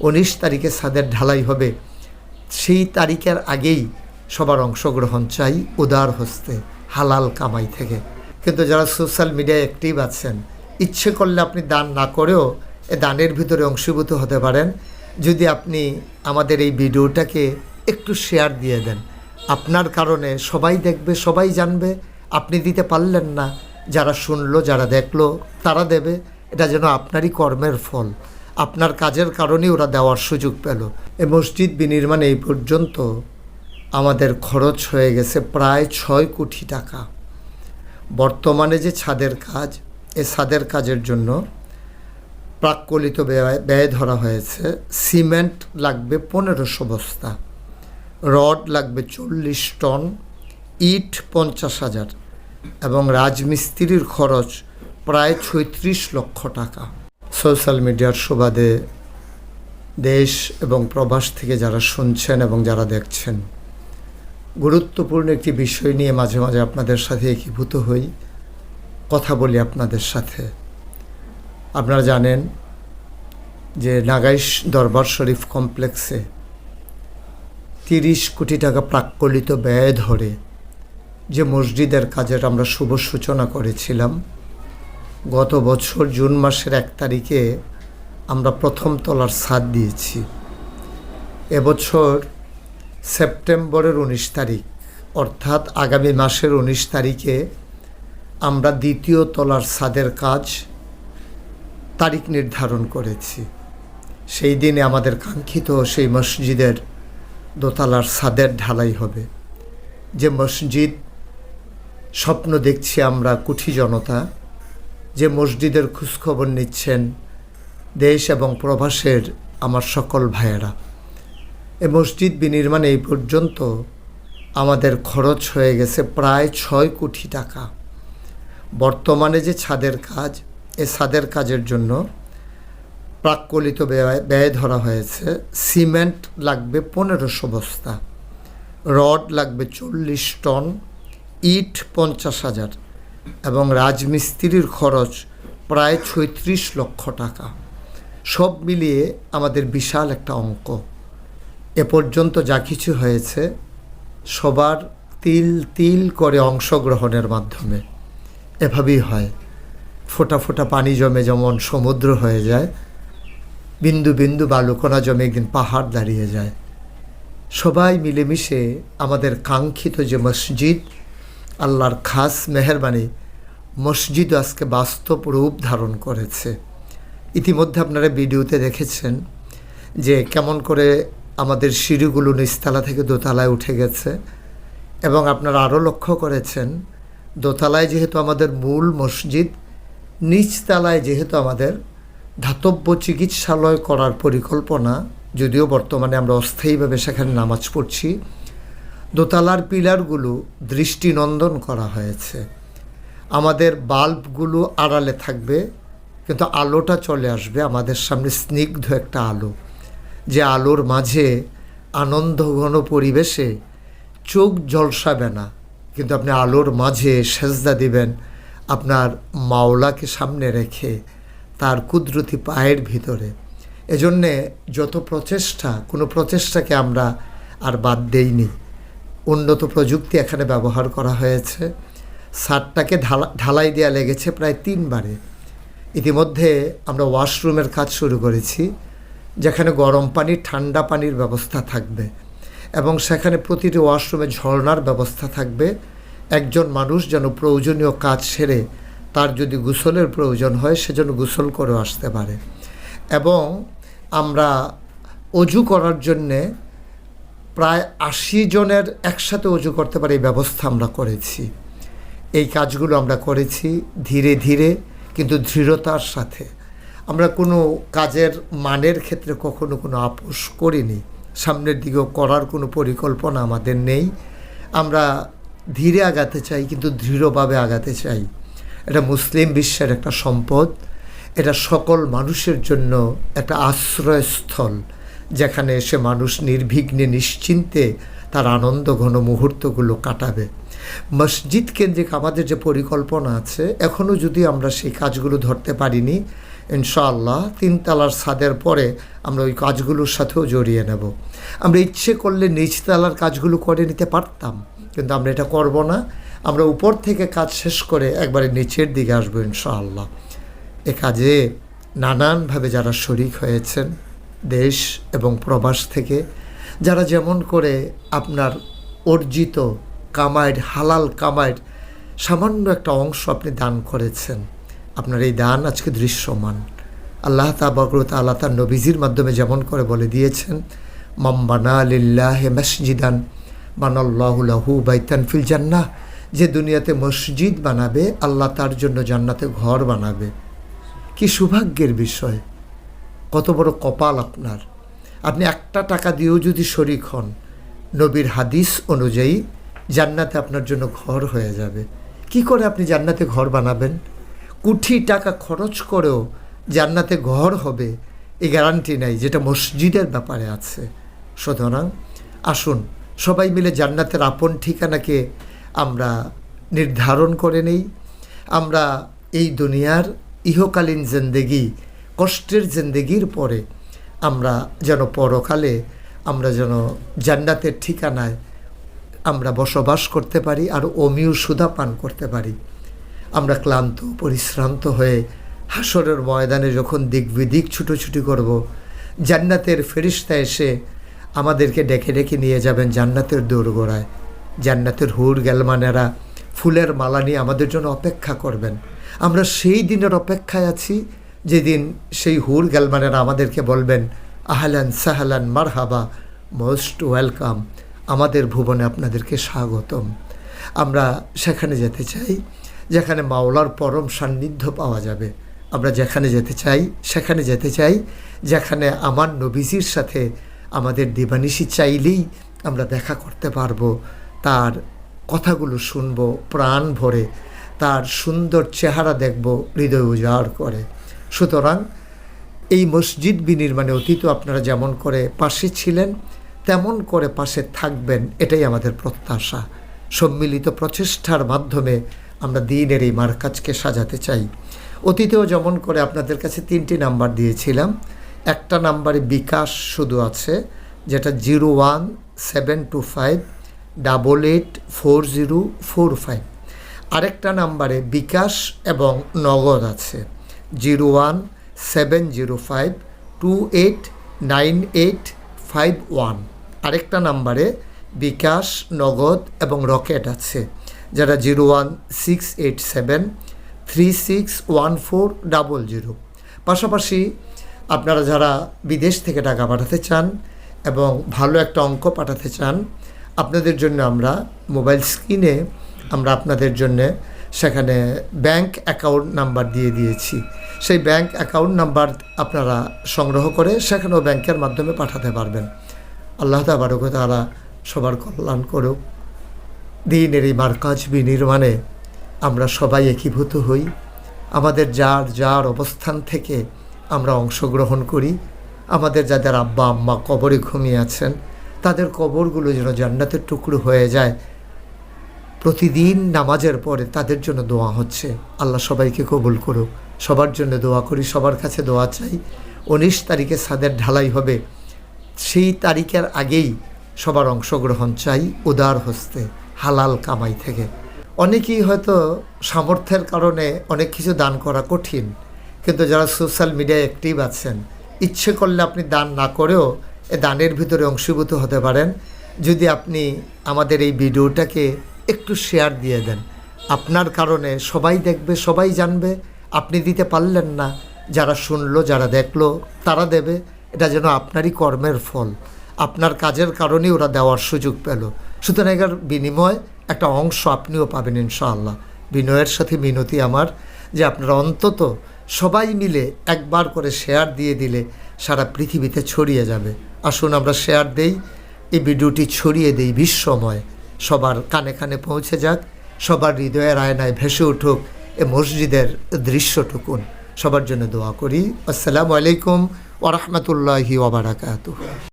উনিশ তারিখে ছাদের ঢালাই হবে। সেই তারিখের আগেই সবার অংশগ্রহণ চাই উদার হস্তে, হালাল কামাই থেকে। কিন্তু যারা সোশ্যাল মিডিয়ায় অ্যাক্টিভ আছেন, ইচ্ছে করলে আপনি দান না করেও এ দানের ভিতরে অংশীভূত হতে পারেন। যদি আপনি আমাদের এই ভিডিওটাকে একটু শেয়ার দিয়ে দেন, আপনার কারণে সবাই দেখবে, সবাই জানবে, আপনি দিতে পারলেন না। যারা শুনলো, যারা দেখল, তারা দেবে। এটা যেন আপনারই কর্মের ফল। আপনার কাজের কারণেই ওরা দেওয়ার সুযোগ পেল। এ মসজিদ বিনির্মাণ এই পর্যন্ত আমাদের খরচ হয়ে গেছে প্রায় ছয় কোটি টাকা। বর্তমানে যে ছাদের কাজ, এ ছাদের কাজের জন্য প্রাক্কলিত ব্যয় ব্যয় ধরা হয়েছে। সিমেন্ট লাগবে পনেরোশো বস্তা। রড লাগবে চল্লিশ টন, ইট পঞ্চাশ হাজার এবং রাজমিস্ত্রির খরচ প্রায় ছয়ত্রিশ লক্ষ টাকা। সোশ্যাল মিডিয়ার সুবাদে দেশ এবং প্রবাস থেকে যারা শুনছেন এবং যারা দেখছেন, গুরুত্বপূর্ণ একটি বিষয় নিয়ে মাঝে মাঝে আপনাদের সাথে একীভূত হই, কথা বলি আপনাদের সাথে। আপনারা জানেন যে নাগাইশ দরবার শরীফ কমপ্লেক্সে তিরিশ কোটি টাকা প্রাক্কলিত ব্যয় ধরে যে মসজিদের কাজের আমরা শুভ সূচনা করেছিলাম গত বছর জুন মাসের এক তারিখে আমরা প্রথম তলার ছাদ দিয়েছি। এবছর সেপ্টেম্বরের উনিশ তারিখ, অর্থাৎ আগামী মাসের উনিশ তারিখে আমরা দ্বিতীয় তলার ছাদের কাজ তারিখ নির্ধারণ করেছি। সেই দিনে আমাদের কাঙ্ক্ষিত সেই মসজিদের দোতলার ছাদের ঢালাই হবে। যে মসজিদ স্বপ্ন দেখছি আমরা কুঠি জনতা যে মসজিদের খোঁজখবর নিচ্ছেন দেশ এবং প্রবাসের আমার সকল ভাইয়েরা। এ মসজিদ বিনির্মাণ এই পর্যন্ত আমাদের খরচ হয়ে গেছে প্রায় ছয় কোটি টাকা। বর্তমানে যে ছাদের কাজ, এ ছাদের কাজের জন্য প্রাক্কলিত ব্যয় ব্যয় ধরা হয়েছে। সিমেন্ট লাগবে পনেরোশো বস্তা, রড লাগবে চল্লিশ টন, ইট পঞ্চাশ হাজার। এবং রাজমিস্ত্রির খরচ প্রায় ছয়ত্রিশ লক্ষ টাকা। সব মিলিয়ে আমাদের বিশাল একটা অঙ্ক। এ পর্যন্ত যা কিছু হয়েছে, সবার তিল তিল করে অংশগ্রহণের মাধ্যমে। এভাবেই হয়। ফোটা ফোটা পানি জমে যেমন সমুদ্র হয়ে যায়, বিন্দু বিন্দু বালুকণা জমে একদিন পাহাড় দাঁড়িয়ে যায়। সবাই মিলেমিশে আমাদের কাঙ্ক্ষিত যে মসজিদ আল্লাহর খাস মেহরবানি মসজিদ আজকে বাস্তব রূপ ধারণ করেছে। ইতিমধ্যে আপনারা ভিডিওতে দেখেছেন যে কেমন করে আমাদের সিঁড়িগুলো নিচতলা থেকে দোতলায় উঠে গেছে এবং আপনারা আরও লক্ষ্য করেছেন, দোতলায় যেহেতু আমাদের মূল মসজিদ, নিচতলায় যেহেতু আমাদের ধাতব্য চিকিৎসালয় করার পরিকল্পনা, যদিও বর্তমানে আমরা অস্থায়ীভাবে সেখানে নামাজ পড়ছি দোতলার পিলারগুলো দৃষ্টিনন্দন করা হয়েছে। আমাদের বাল্বগুলো আড়ালে থাকবে, কিন্তু আলোটা চলে আসবে আমাদের সামনে স্নিগ্ধ একটা আলো, যে আলোর মাঝে আনন্দঘন পরিবেশে চোখ জলসাবে না, কিন্তু আপনি আলোর মাঝে সেজদা দিবেন আপনার মাওলাকে সামনে রেখে তার কুদরতি পায়ের ভিতরে। এজন্যে যত প্রচেষ্টা, কোনো প্রচেষ্টাকে আমরা আর বাদ দেইনি। উন্নত প্রযুক্তি এখানে ব্যবহার করা হয়েছে। সারটাকে ঢালা ঢালাই দেওয়া লেগেছে প্রায় তিনবারে। ইতিমধ্যে আমরা ওয়াশরুমের কাজ শুরু করেছি, যেখানে গরম পানি, ঠান্ডা পানির ব্যবস্থা থাকবে এবং সেখানে প্রতিটি ওয়াশরুমে ঝর্নার ব্যবস্থা থাকবে। একজন মানুষ যেন প্রয়োজনীয় কাজ সেরে তার যদি গোসলের প্রয়োজন হয় সেজন্য গোসল করে আসতে পারে। এবং আমরা অজু করার জন্যে প্রায় আশি জনের একসাথে অজু করতে পারে, এই ব্যবস্থা আমরা করেছি। এই কাজগুলো আমরা করেছি ধীরে ধীরে, কিন্তু দৃঢ়তার সাথে। আমরা কোনো কাজের মানের ক্ষেত্রে কখনো কোনো আপোষ করিনি। সামনের দিকেও করার কোনো পরিকল্পনা আমাদের নেই। আমরা ধীরে আগাতে চাই, কিন্তু দৃঢ়ভাবে আগাতে চাই। এটা মুসলিম বিশ্বের একটা সম্পদ। এটা সকল মানুষের জন্য একটা আশ্রয়স্থল। যেখানে এসে মানুষ নির্বিঘ্নে নিশ্চিন্তে তার আনন্দ ঘন মুহূর্তগুলো কাটাবে। মসজিদ কেন্দ্রিক আমাদের যে পরিকল্পনা আছে এখনও যদি আমরা সেই কাজগুলো ধরতে পারিনি, ইনশাআল্লাহ তিনতলার ছাদের পরে আমরা ওই কাজগুলোর সাথেও জড়িয়ে নেব। আমরা ইচ্ছে করলে নিচতলার কাজগুলো করে নিতে পারতাম, কিন্তু আমরা এটা করব না। আমরা উপর থেকে কাজ শেষ করে একবারে নিচের দিকে আসব ইনশাআল্লাহ। এ কাজে নানানভাবে যারা শরিক হয়েছেন দেশ এবং প্রবাস থেকে, যারা যেমন করে আপনার অর্জিত কামাইয়ের হালাল কামাইয়ের সামান্য একটা অংশ আপনি দান করেছেন। আপনার এই দান আজকে দৃশ্যমান। আল্লাহ তাবাকরত আল্লাহ তার নবীজির মাধ্যমে যেমন করে বলে দিয়েছেন মাম্বানা লিল্লাহ মসজিদান বানাল্লাহুলাহু বাইতান ফিল জান্নাহ। যে দুনিয়াতে মসজিদ বানাবে, আল্লাহ তার জন্য জান্নাতে ঘর বানাবে। কি সৌভাগ্যের বিষয়। কত বড় কপাল আপনার। আপনি একটা টাকা দিয়েও যদি শরিক হন, নবীর হাদিস অনুযায়ী জান্নাতে আপনার জন্য ঘর হয়ে যাবে। কি করে আপনি জান্নাতে ঘর বানাবেন? কোটি টাকা খরচ করেও জান্নাতে ঘর হবে এই গ্যারান্টি নাই, যেটা মসজিদের ব্যাপারে আছে। সুতরাং আসুন, সবাই মিলে জান্নাতের আপন ঠিকানাকে আমরা নির্ধারণ করে নেই। আমরা এই দুনিয়ার ইহকালীন জিন্দেগি কষ্টের জিন্দেগির পরে আমরা যেন পরকালে, আমরা যেন জান্নাতের ঠিকানায় আমরা বসবাস করতে পারি আর অমিউ সুধা পান করতে পারি। আমরা ক্লান্ত, পরিশ্রান্ত হয়ে হাসরের ময়দানে যখন দিক বিদিক ছুটোছুটি করব, জান্নাতের ফেরিস্তা এসে আমাদেরকে ডেকে ডেকে নিয়ে যাবেন জান্নাতের দৌড়গোড়ায় জান্নাতের হুর গেলমানেরা ফুলের মালা নিয়ে আমাদের জন্য অপেক্ষা করবেন। আমরা সেই দিনের অপেক্ষায় আছি যেদিন সেই হুর গেলমানেরা আমাদেরকে বলবেন, আহলান সাহালান মারহাবা, মোস্ট ওয়েলকাম, আমাদের ভুবনে আপনাদেরকে স্বাগতম। আমরা সেখানে যেতে চাই, যেখানে মাওলার পরম সান্নিধ্য পাওয়া যাবে। আমরা যেখানে যেতে চাই, সেখানে যেতে চাই, যেখানে আমার নবীজির সাথে আমাদের দিবানিশি চাইলেই আমরা দেখা করতে পারব। তার কথাগুলো শুনব, প্রাণ ভরে, তার সুন্দর চেহারা দেখব, হৃদয় উজাড় করে। সুতরাং এই মসজিদ বিনির্মাণে অতীত আপনারা যেমন করে পাশে ছিলেন, তেমন করে পাশে থাকবেন, এটাই আমাদের প্রত্যাশা। সম্মিলিত প্রচেষ্টার মাধ্যমে আমরা দিনের এই মার্কাজকে সাজাতে চাই। অতীতেও যেমন করে আপনাদের কাছে তিনটি নাম্বার দিয়েছিলাম। একটা নাম্বারে বিকাশ শুধু আছে, যেটা zero one seven two five double eight four zero four five. আরেকটা নাম্বারে বিকাশ এবং নগদ আছে। Zero one seven zero five two eight nine eight five one আরেকটা নাম্বারে বিকাশ, নগদ এবং রকেট আছে। যারা zero one six eight seven three six one four double zero পাশাপাশি আপনারা যারা বিদেশ থেকে টাকা পাঠাতে চান এবং ভালো একটা অঙ্ক পাঠাতে চান, আপনাদের জন্য আমরা মোবাইল স্ক্রিনে আমরা আপনাদের জন্য সেখানে ব্যাংক অ্যাকাউন্ট নাম্বার দিয়ে দিয়েছি। সেই ব্যাংক অ্যাকাউন্ট নাম্বার আপনারা সংগ্রহ করে সেখানেও ব্যাংকের মাধ্যমে পাঠাতে পারবেন। আল্লাহ তাবারক তারা সবার কল্যাণ করুক। দিনের এই মার্কাজ বিনির্মাণে আমরা সবাই একীভূত হই। আমাদের যার যার অবস্থান থেকে আমরা অংশগ্রহণ করি। আমাদের যাদের আব্বা আম্মা কবরে ঘুমিয়ে আছেন, তাদের কবরগুলো যেন জান্নাতের টুকরো হয়ে যায়। প্রতিদিন নামাজের পরে তাদের জন্য দোয়া হচ্ছে। আল্লাহ সবাইকে কবুল করুক। সবার জন্য দোয়া করি, সবার কাছে দোয়া চাই। উনিশ তারিখে সাদের ঢালাই হবে। সেই তারিখের আগেই সবার অংশগ্রহণ চাই উদার হস্তে, হালাল কামাই থেকে। অনেকেই হয়তো সামর্থ্যের কারণে অনেক কিছু দান করা কঠিন, কিন্তু যারা সোশ্যাল মিডিয়ায় অ্যাক্টিভ আছেন, ইচ্ছে করলে আপনি দান না করেও এ দানের ভিতরে অংশীভূত হতে পারেন। যদি আপনি আমাদের এই ভিডিওটাকে একটু শেয়ার দিয়ে দেন। আপনার কারণে সবাই দেখবে, সবাই জানবে, আপনি দিতে পারলেন না। যারা শুনলো, যারা দেখল, তারা দেবে। এটা যেন আপনারই কর্মের ফল। আপনার কাজের কারণেই ওরা দেওয়ার সুযোগ পেল। সুতরাং এর বিনিময় একটা অংশ আপনিও পাবেন ইনশাআল্লাহ। বিনয়ের সাথে মিনতি আমার যে আপনারা অন্তত সবাই মিলে একবার করে শেয়ার দিয়ে দিলে সারা পৃথিবীতে ছড়িয়ে যাবে। আসুন আমরা শেয়ার দেই, এই ভিডিওটি ছড়িয়ে দেই বিশ্বময়। সবার কানে কানে পৌঁছে যাক, সবার হৃদয়ের আয়নায় ভেসে উঠুক, এ মসজিদের দৃশ্যটুকুন। সবার জন্য দোয়া করি। আসসালামু আলাইকুম ওরহমতুল্লাহি ওবরাকাতু